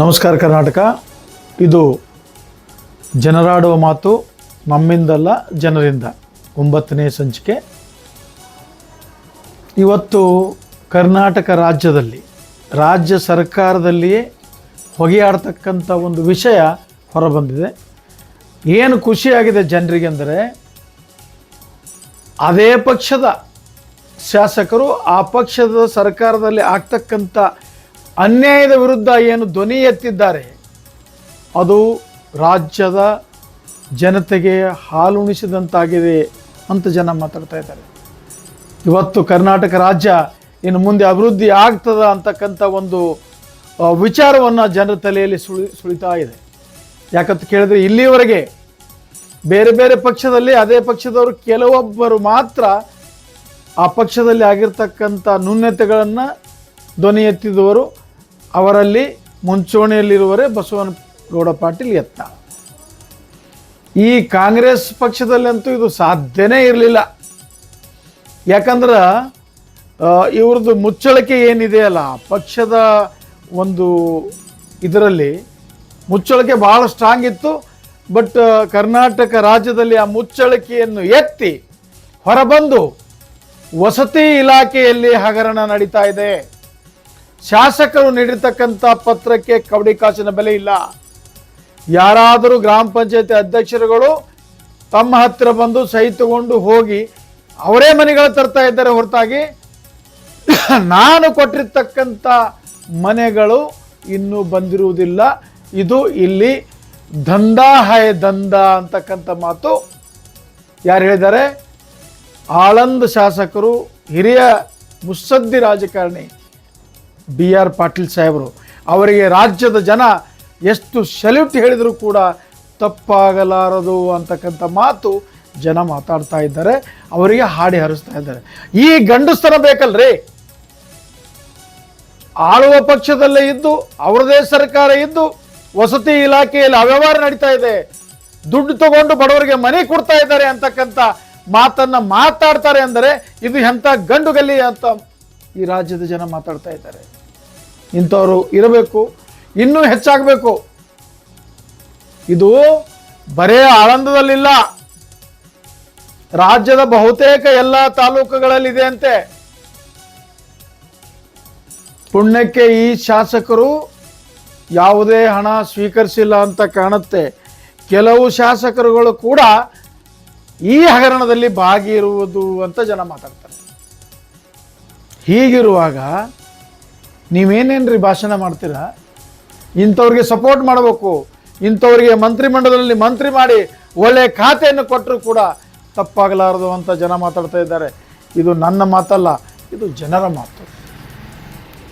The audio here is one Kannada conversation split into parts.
ನಮಸ್ಕಾರ ಕರ್ನಾಟಕ. ಇದು ಜನರಾಡುವ ಮಾತು ನಮ್ಮಿಂದಲ್ಲ ಜನರಿಂದ. ಒಂಬತ್ತನೇ ಸಂಚಿಕೆ. ಇವತ್ತು ಕರ್ನಾಟಕ ರಾಜ್ಯದಲ್ಲಿ, ರಾಜ್ಯ ಸರ್ಕಾರದಲ್ಲಿಯೇ ಹೊಗೆಯಾಡ್ತಕ್ಕಂಥ ಒಂದು ವಿಷಯ ಹೊರಬಂದಿದೆ. ಏನು ಖುಷಿಯಾಗಿದೆ ಜನರಿಗೆ ಅಂದರೆ, ಅದೇ ಪಕ್ಷದ ಶಾಸಕರು ಆ ಪಕ್ಷದ ಸರ್ಕಾರದಲ್ಲಿ ಆಗ್ತಕ್ಕಂಥ ಅನ್ಯಾಯದ ವಿರುದ್ಧ ಏನು ಧ್ವನಿ ಎತ್ತಿದ್ದಾರೆ, ಅದು ರಾಜ್ಯದ ಜನತೆಗೆ ಹಾಲುಣಿಸಿದಂತಾಗಿದೆ ಅಂತ ಜನ ಮಾತಾಡ್ತಾ ಇದ್ದಾರೆ. ಇವತ್ತು ಕರ್ನಾಟಕ ರಾಜ್ಯ ಇನ್ನು ಮುಂದೆ ಅಭಿವೃದ್ಧಿ ಆಗ್ತದ ಅಂತಕ್ಕಂಥ ಒಂದು ವಿಚಾರವನ್ನು ಜನರ ತಲೆಯಲ್ಲಿ ಸುಳಿ, ಸುಳಿತಾ ಇದೆ. ಯಾಕಂತ ಕೇಳಿದ್ರೆ ಇಲ್ಲಿಯವರೆಗೆ ಬೇರೆ ಬೇರೆ ಪಕ್ಷದಲ್ಲಿ, ಅದೇ ಪಕ್ಷದವರು ಕೆಲವೊಬ್ಬರು ಮಾತ್ರ ಆ ಪಕ್ಷದಲ್ಲಿ ಆಗಿರ್ತಕ್ಕಂಥ ನ್ಯೂನ್ಯತೆಗಳನ್ನು ಧ್ವನಿ ಎತ್ತಿದವರು. ಅವರಲ್ಲಿ ಮುಂಚೂಣಿಯಲ್ಲಿರುವರೇ ಬಸವನಗೌಡ ಪಾಟೀಲ್ ಯತ್ನ. ಈ ಕಾಂಗ್ರೆಸ್ ಪಕ್ಷದಲ್ಲಂತೂ ಇದು ಸಾಧ್ಯನೇ ಇರಲಿಲ್ಲ. ಯಾಕಂದ್ರೆ ಇವ್ರದ್ದು ಮುಚ್ಚಳಿಕೆ ಏನಿದೆಯಲ್ಲ ಪಕ್ಷದ ಒಂದು ಇದರಲ್ಲಿ ಮುಚ್ಚಳಿಕೆ ಬಹಳ ಸ್ಟ್ರಾಂಗ್ ಇತ್ತು. ಬಟ್ ಕರ್ನಾಟಕ ರಾಜ್ಯದಲ್ಲಿ ಆ ಮುಚ್ಚಳಿಕೆಯನ್ನು ಎತ್ತಿ ಹೊರಬಂದು ವಸತಿ ಇಲಾಖೆಯಲ್ಲಿ ಹಗರಣ ನಡೀತಾ ಇದೆ. ಶಾಸಕರು ನೀಡಿರ್ತಕ್ಕಂಥ ಪತ್ರಕ್ಕೆ ಕವಡಿ ಕಾಸಿನ ಬೆಲೆ ಇಲ್ಲ. ಯಾರಾದರೂ ಗ್ರಾಮ ಪಂಚಾಯತಿ ಅಧ್ಯಕ್ಷರುಗಳು ತಮ್ಮ ಹತ್ತಿರ ಬಂದು ಸಹಿ ತಗೊಂಡು ಹೋಗಿ ಅವರೇ ಮನೆಗಳು ತರ್ತಾ ಇದ್ದಾರೆ ಹೊರತಾಗಿ ನಾನು ಕೊಟ್ಟಿರ್ತಕ್ಕಂಥ ಮನೆಗಳು ಇನ್ನೂ ಬಂದಿರುವುದಿಲ್ಲ. ಇದು ಇಲ್ಲಿ ದಂಧಾ ಹೈ ದಂಧ ಅಂತಕ್ಕಂಥ ಮಾತು. ಯಾರು ಹೇಳಿದ್ದಾರೆ? ಆಳಂದ ಶಾಸಕರು, ಹಿರಿಯ ಮುಸ್ಸದ್ದಿ ರಾಜಕಾರಣಿ. ಬಿ ಆರ್ ಪಾಟೀಲ್ ಸಾಹೇಬರು. ಅವರಿಗೆ ರಾಜ್ಯದ ಜನ ಎಷ್ಟು ಸೆಲ್ಯೂಟ್ ಹೇಳಿದರೂ ಕೂಡ ತಪ್ಪಾಗಲಾರದು ಅಂತಕ್ಕಂಥ ಮಾತು ಜನ ಮಾತಾಡ್ತಾ ಇದ್ದಾರೆ, ಅವರಿಗೆ ಹಾಡಿ ಹರಿಸ್ತಾ ಇದ್ದಾರೆ. ಈ ಗಂಡಸ್ತನ ಬೇಕಲ್ರಿ? ಆಳುವ ಪಕ್ಷದಲ್ಲೇ ಇದ್ದು, ಅವರದೇ ಸರ್ಕಾರ ಇದ್ದು, ವಸತಿ ಇಲಾಖೆಯಲ್ಲಿ ಅವ್ಯವಹಾರ ನಡೀತಾ ಇದೆ. ದುಡ್ಡು ತಗೊಂಡು ಬಡವರಿಗೆ ಮನೆ ಕೊಡ್ತಾ ಇದ್ದಾರೆ ಅಂತಕ್ಕಂಥ ಮಾತನ್ನ ಮಾತಾಡ್ತಾರೆ ಅಂದರೆ ಇದು ಎಂಥ ಗಂಡುಗಲ್ಲಿ ಅಂತ ಈ ರಾಜ್ಯದ ಜನ ಮಾತಾಡ್ತಾ ಇದ್ದಾರೆ. ಇಂಥವರು ಇರಬೇಕು, ಇನ್ನೂ ಹೆಚ್ಚಾಗಬೇಕು. ಇದು ಬರೇ ಆಳಂದದಲ್ಲಿಲ್ಲ. ರಾಜ್ಯದ ಬಹುತೇಕ ಎಲ್ಲ ತಾಲೂಕುಗಳಲ್ಲಿದೆ ಅಂತೆ ಪುಣ್ಯಕ್ಕೆ ಈ ಶಾಸಕರು ಯಾವುದೇ ಹಣ ಸ್ವೀಕರಿಸಿಲ್ಲ ಅಂತ ಕಾಣುತ್ತೆ. ಕೆಲವು ಶಾಸಕರುಗಳು ಕೂಡ ಈ ಹಗರಣದಲ್ಲಿ ಭಾಗಿರುವುದು ಅಂತ ಜನ ಮಾತಾಡ್ತಾರೆ. ಹೀಗಿರುವಾಗ ನೀವೇನೇನ್ರಿ ಭಾಷಣ ಮಾಡ್ತೀರಾ? ಇಂಥವ್ರಿಗೆ ಸಪೋರ್ಟ್ ಮಾಡಬೇಕು. ಇಂಥವ್ರಿಗೆ ಮಂತ್ರಿಮಂಡಲದಲ್ಲಿ ಮಂತ್ರಿ ಮಾಡಿ ಒಳ್ಳೆ ಖಾತೆಯನ್ನು ಕೊಟ್ಟರು ಕೂಡ ತಪ್ಪಾಗಲಾರದು ಅಂತ ಜನ ಮಾತಾಡ್ತಾ ಇದ್ದಾರೆ. ಇದು ನನ್ನ ಮಾತಲ್ಲ, ಇದು ಜನರ ಮಾತು.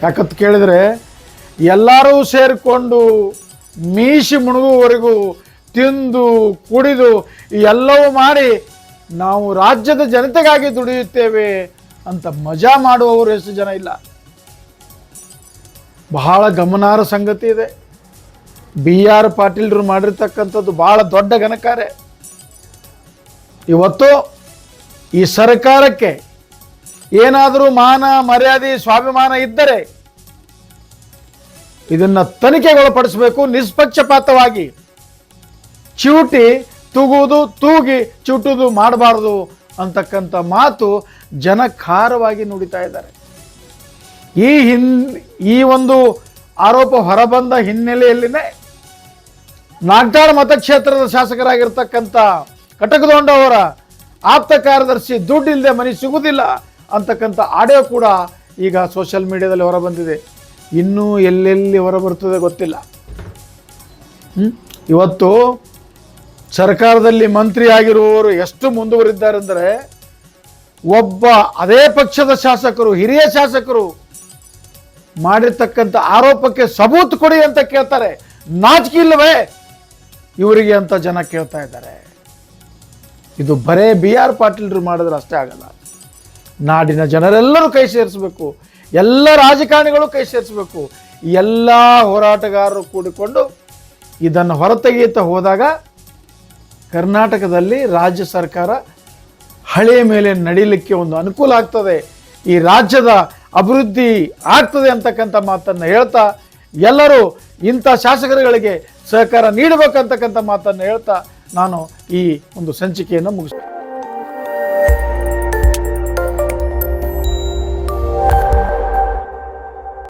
ಯಾಕಂತ ಕೇಳಿದರೆ ಎಲ್ಲರೂ ಸೇರಿಕೊಂಡು ಮೀಸಿ ಮುಣುಗುವವರೆಗೂ ತಿಂದು, ಕುಡಿದು ಎಲ್ಲವೂ ಮಾಡಿ ನಾವು ರಾಜ್ಯದ ಜನತೆಗಾಗಿ ದುಡಿಯುತ್ತೇವೆ. ಅಂತ ಮಜಾ ಮಾಡುವವರು ಎಷ್ಟು ಜನ ಇಲ್ಲ. ಬಹಳ ಗಮನಾರ್ಹ ಸಂಗತಿ ಇದೆ. ಬಿ ಆರ್ ಪಾಟೀಲ್ರು ಮಾಡಿರ್ತಕ್ಕಂಥದ್ದು ಬಹಳ ದೊಡ್ಡ ಘನಕಾರೆ ಇವತ್ತು ಈ ಸರ್ಕಾರಕ್ಕೆ ಏನಾದರೂ ಮಾನ, ಮರ್ಯಾದೆ, ಸ್ವಾಭಿಮಾನ ಇದ್ದರೆ ಇದನ್ನ ತನಿಖೆಗೊಳಪಡಿಸಬೇಕು, ನಿಷ್ಪಕ್ಷಪಾತವಾಗಿ. ಚಿವುಟಿ ತೂಗುವುದು, ತೂಗಿ ಚಿವುಟುವುದು ಮಾಡಬಾರ್ದು ಅಂತಕ್ಕಂಥ ಮಾತು ಜನ ಖಾರವಾಗಿ ನುಡಿತಾ ಇದ್ದಾರೆ. ಈ ಹಿನ್, ಈ ಒಂದು ಆರೋಪ ಹೊರಬಂದ ಹಿನ್ನೆಲೆಯಲ್ಲಿನೇ ನಾಗ್ದಾಳ ಮತಕ್ಷೇತ್ರದ ಶಾಸಕರಾಗಿರ್ತಕ್ಕಂಥ ಕಟಕದೊಂಡ ಅವರ ಆಪ್ತ ಕಾರ್ಯದರ್ಶಿ ದುಡ್ಡಿಲ್ಲದೆ ಮನೆ ಸಿಗುವುದಿಲ್ಲ ಅಂತಕ್ಕಂಥ ಆಡಿಯೋ ಕೂಡ ಈಗ ಸೋಷಿಯಲ್ ಮೀಡಿಯಾದಲ್ಲಿ ಹೊರಬಂದಿದೆ. ಇನ್ನೂ ಎಲ್ಲೆಲ್ಲಿ ಹೊರಬರ್ತದೆ ಗೊತ್ತಿಲ್ಲ? ಇವತ್ತು ಸರ್ಕಾರದಲ್ಲಿ ಮಂತ್ರಿ ಆಗಿರುವವರು ಎಷ್ಟು ಮುಂದುವರಿದ್ದಾರೆ ಅಂದರೆ ಒಬ್ಬ ಅದೇ ಪಕ್ಷದ ಶಾಸಕರು, ಹಿರಿಯ ಶಾಸಕರು ಮಾಡಿರ್ತಕ್ಕಂಥ ಆರೋಪಕ್ಕೆ ಸಬೂತ್ ಕೊಡಿ ಅಂತ ಕೇಳ್ತಾರೆ. ನಾಚಿಕೆ ಇಲ್ಲವೇ? ಇವರಿಗೆ ಅಂತ ಜನ ಕೇಳ್ತಾ ಇದ್ದಾರೆ. ಇದು ಬರೇ ಬಿ ಆರ್ ಪಾಟೀಲ್ರು ಮಾಡಿದ್ರೆ ಅಷ್ಟೇ ಆಗಲ್ಲ. ನಾಡಿನ ಜನರೆಲ್ಲರೂ ಕೈ ಸೇರಿಸಬೇಕು. ಎಲ್ಲ ರಾಜಕಾರಣಿಗಳು ಕೈ ಸೇರಿಸಬೇಕು. ಎಲ್ಲ ಹೋರಾಟಗಾರರು ಕೂಡಿಕೊಂಡು ಇದನ್ನು ಹೊರತೆಗೆಯುತ್ತಾ ಹೋದಾಗ ಕರ್ನಾಟಕದಲ್ಲಿ ರಾಜ್ಯ ಸರ್ಕಾರ ಹಳೆಯ ಮೇಲೆ ನಡೀಲಿಕ್ಕೆ ಒಂದು ಅನುಕೂಲ ಆಗ್ತದೆ. ಈ ರಾಜ್ಯದ ಅಭಿವೃದ್ಧಿ ಆಗ್ತದೆ ಅಂತಕ್ಕಂಥ ಮಾತನ್ನು ಹೇಳ್ತಾ, ಎಲ್ಲರೂ ಇಂಥ ಶಾಸಕರುಗಳಿಗೆ ಸಹಕಾರ ನೀಡಬೇಕಂತಕ್ಕಂಥ ಮಾತನ್ನು ಹೇಳ್ತಾ, ನಾನು ಈ ಒಂದು ಸಂಚಿಕೆಯನ್ನು ಮುಗಿಸ್ತೇನೆ.